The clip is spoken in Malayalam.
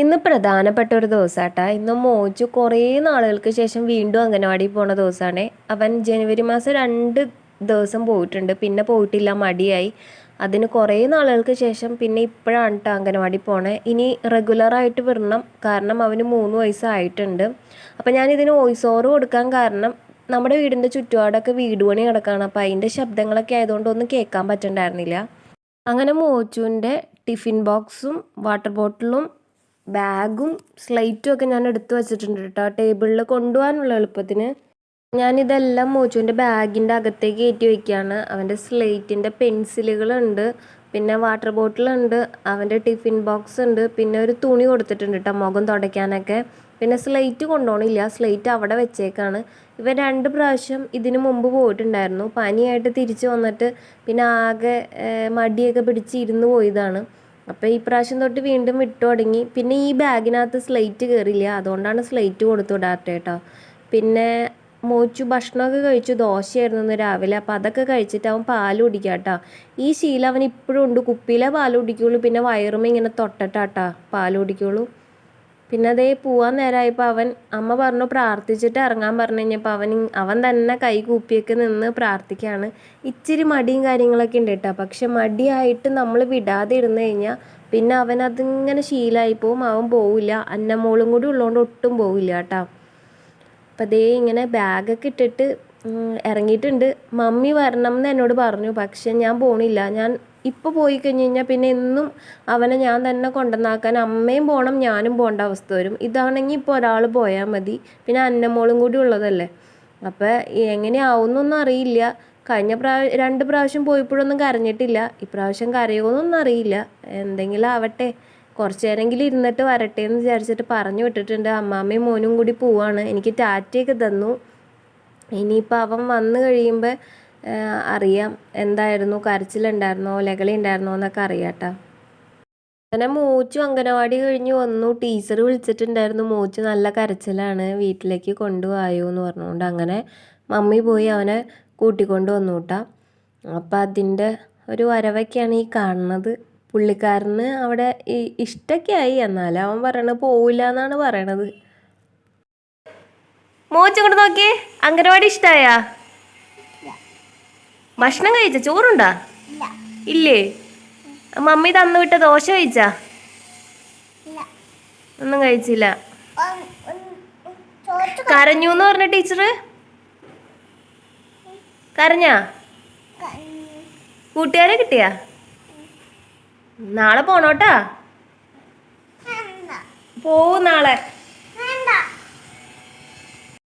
ഇന്ന് പ്രധാനപ്പെട്ട ഒരു ദിവസാട്ടാ. ഇന്ന് മോജു കുറേ നാളുകൾക്ക് ശേഷം വീണ്ടും അംഗനവാടി പോണ ദിവസമാണ് അവൻ ജനുവരി മാസം രണ്ട് ദിവസം പോയിട്ടുണ്ട്. പിന്നെ പോയിട്ടില്ല മടിയായി. അതിന് കുറേ നാളുകൾക്ക് ശേഷം പിന്നെ ഇപ്പോഴാണ് കേട്ടോ അംഗനവാടി പോണേ. ഇനി റെഗുലറായിട്ട് വരണം കാരണം അവന് മൂന്ന് വയസ്സായിട്ടുണ്ട്. അപ്പം ഞാൻ ഇതിന് വോയിസ് ഓവർ കൊടുക്കാൻ കാരണം നമ്മുടെ വീടിന്റെ ചുറ്റുപാടൊക്കെ വീട് പണി കിടക്കുകയാണ് അപ്പം അതിന്റെ ശബ്ദങ്ങളൊക്കെ ആയതുകൊണ്ട് ഒന്നും കേൾക്കാൻ പറ്റണ്ടായിരുന്നില്ല. അങ്ങനെ മോച്ചുവിന്റെ ടിഫിൻ ബോക്സും വാട്ടർ ബോട്ടിലും ബാഗും സ്ലൈറ്റും ഒക്കെ ഞാൻ എടുത്തു വെച്ചിട്ടുണ്ട് കേട്ടോ. ടേബിളിൽ കൊണ്ടുപോകാനുള്ള എളുപ്പത്തിന് ഞാനിതെല്ലാം മോച്ചുവിന്റെ ബാഗിന്റെ അകത്തേക്ക് കയറ്റി വയ്ക്കുകയാണ് അവന്റെ സ്ലേറ്റിന്റെ പെൻസിലുകളുണ്ട് പിന്നെ വാട്ടർ ബോട്ടിലുണ്ട് അവന്റെ ടിഫിൻ ബോക്സ് ഉണ്ട് പിന്നെ ഒരു തുണി കൊടുത്തിട്ടുണ്ട് കേട്ടോ മുഖം തുടയ്ക്കാനൊക്കെ. പിന്നെ സ്ലേറ്റ് കൊണ്ടുപോകണില്ല സ്ലേറ്റ് അവിടെ വെച്ചേക്കാണ്. ഇവ രണ്ട് പ്രാവശ്യം ഇതിനു മുമ്പ് പോയിട്ടുണ്ടായിരുന്നു. പനിയായിട്ട് തിരിച്ചു വന്നിട്ട് പിന്നെ ആകെ മടിയൊക്കെ പിടിച്ച് ഇരുന്ന് പോയതാണ്. അപ്പോൾ ഈ പ്രാവശ്യം തൊട്ട് വീണ്ടും വിട്ടു തുടങ്ങി. പിന്നെ ഈ ബാഗിനകത്ത് സ്ലേറ്റ് കയറില്ല അതുകൊണ്ടാണ് സ്ലേറ്റ് കൊടുത്തു വിടാത്ത കേട്ടോ. പിന്നെ മോച്ചു ഭക്ഷണമൊക്കെ കഴിച്ചു. ദോശയായിരുന്നു ഇന്ന് രാവിലെ. അപ്പം അതൊക്കെ കഴിച്ചിട്ട് അവൻ പാൽ കുടിക്കുക കേട്ടോ. ഈ ശീലം അവൻ ഇപ്പോഴും ഉണ്ട്. കുപ്പിയിലെ പാൽ കുടിക്കുകയുള്ളൂ പിന്നെ വയറുമേ ഇങ്ങനെ തൊട്ടട്ടാട്ടാ പാൽ കുടിക്കുള്ളൂ. പിന്നെ അതേ പോവാൻ നേരമായപ്പോൾ അവൻ അമ്മ പറഞ്ഞു പ്രാർത്ഥിച്ചിട്ട് ഇറങ്ങാൻ പറഞ്ഞു കഴിഞ്ഞപ്പോൾ അവൻ അവൻ തന്നെ കൈ കൂപ്പിയൊക്കെ നിന്ന് പ്രാർത്ഥിക്കുകയാണ് ഇച്ചിരി മടിയും കാര്യങ്ങളൊക്കെ ഉണ്ട് കേട്ടോ. പക്ഷെ മടിയായിട്ട് നമ്മൾ വിടാതെ ഇരുന്ന് കഴിഞ്ഞാൽ പിന്നെ അവൻ അതിങ്ങനെ ശീലമായി പോവും. അവൻ പോവില്ല. അന്നമോളും കൂടി ഉള്ളതുകൊണ്ട് ഒട്ടും പോവില്ല കേട്ടോ. അപ്പം അതേ ഇങ്ങനെ ബാഗൊക്കെ ഇട്ടിട്ട് ഇറങ്ങിയിട്ടുണ്ട്. മമ്മി വരണം എന്ന് എന്നോട് പറഞ്ഞു. പക്ഷെ ഞാൻ പോണില്ല. ഞാൻ ഇപ്പോൾ പോയി കഴിഞ്ഞ് കഴിഞ്ഞാൽ പിന്നെ എന്നും അവനെ ഞാൻ തന്നെ കൊണ്ടുവന്നാക്കാൻ അമ്മയും പോകണം ഞാനും പോകേണ്ട അവസ്ഥ വരും. ഇതാണെങ്കിൽ ഇപ്പോൾ ഒരാൾ പോയാൽ മതി. പിന്നെ അന്നമോളും കൂടി ഉള്ളതല്ലേ? അപ്പോൾ എങ്ങനെയാവുന്നൊന്നും അറിയില്ല. കഴിഞ്ഞ പ്രാവ രണ്ട് പ്രാവശ്യം പോയപ്പോഴൊന്നും കരഞ്ഞിട്ടില്ല. ഇപ്രാവശ്യം കരയുമെന്നൊന്നും അറിയില്ല. എന്തെങ്കിലും ആവട്ടെ. കുറച്ച് നേരമെങ്കിലും ഇരുന്നിട്ട് വരട്ടെ എന്ന് വിചാരിച്ചിട്ട് പറഞ്ഞു വിട്ടിട്ടുണ്ട്. അമ്മാമ്മയും മോനും കൂടി പോവാണ്. എനിക്ക് ടാറ്റയൊക്കെ തന്നു. ഇനിയിപ്പോൾ അവൻ വന്നു കഴിയുമ്പോൾ അറിയാം. എന്തായിരുന്നു? കരച്ചിലുണ്ടായിരുന്നോ? ലഹളി ഉണ്ടായിരുന്നോ എന്നൊക്കെ അറിയാട്ടോ അങ്ങനെ മൂച്ചു അംഗനവാടി കഴിഞ്ഞ് വന്നു. ടീച്ചർ വിളിച്ചിട്ടുണ്ടായിരുന്നു മൂച്ചു നല്ല കരച്ചിലാണ്. വീട്ടിലേക്ക് കൊണ്ടുപോയോ എന്ന് പറഞ്ഞുകൊണ്ട് അങ്ങനെ മമ്മി പോയി അവനെ കൂട്ടിക്കൊണ്ട് വന്നു കേട്ടാ. അപ്പം അതിന്റെ ഒരു വരവൊക്കെയാണ് ഈ കാണുന്നത്. പുള്ളിക്കാരന് അവിടെ ഈ- ഇഷ്ടമൊക്കെ ആയി. എന്നാലും അവൻ പറയണത് പോവില്ല എന്നാണ് പറയണത്. മോച്ചു കൊണ്ട് നോക്കിയേ. അംഗനവാടി ഇഷ്ടായാ? ഭക്ഷണം കഴിച്ച? ചോറുണ്ടാ? ഇല്ലേ. മമ്മി തന്നു വിട്ട ദോശ കഴിച്ചാ? ഒന്നും കഴിച്ചില്ല. കരഞ്ഞു എന്ന് പറഞ്ഞ ടീച്ചർ? കരഞ്ഞാ? കൂട്ടുകാരെ കിട്ടിയാ? നാളെ പോണോട്ടാ? പോവും നാളെ.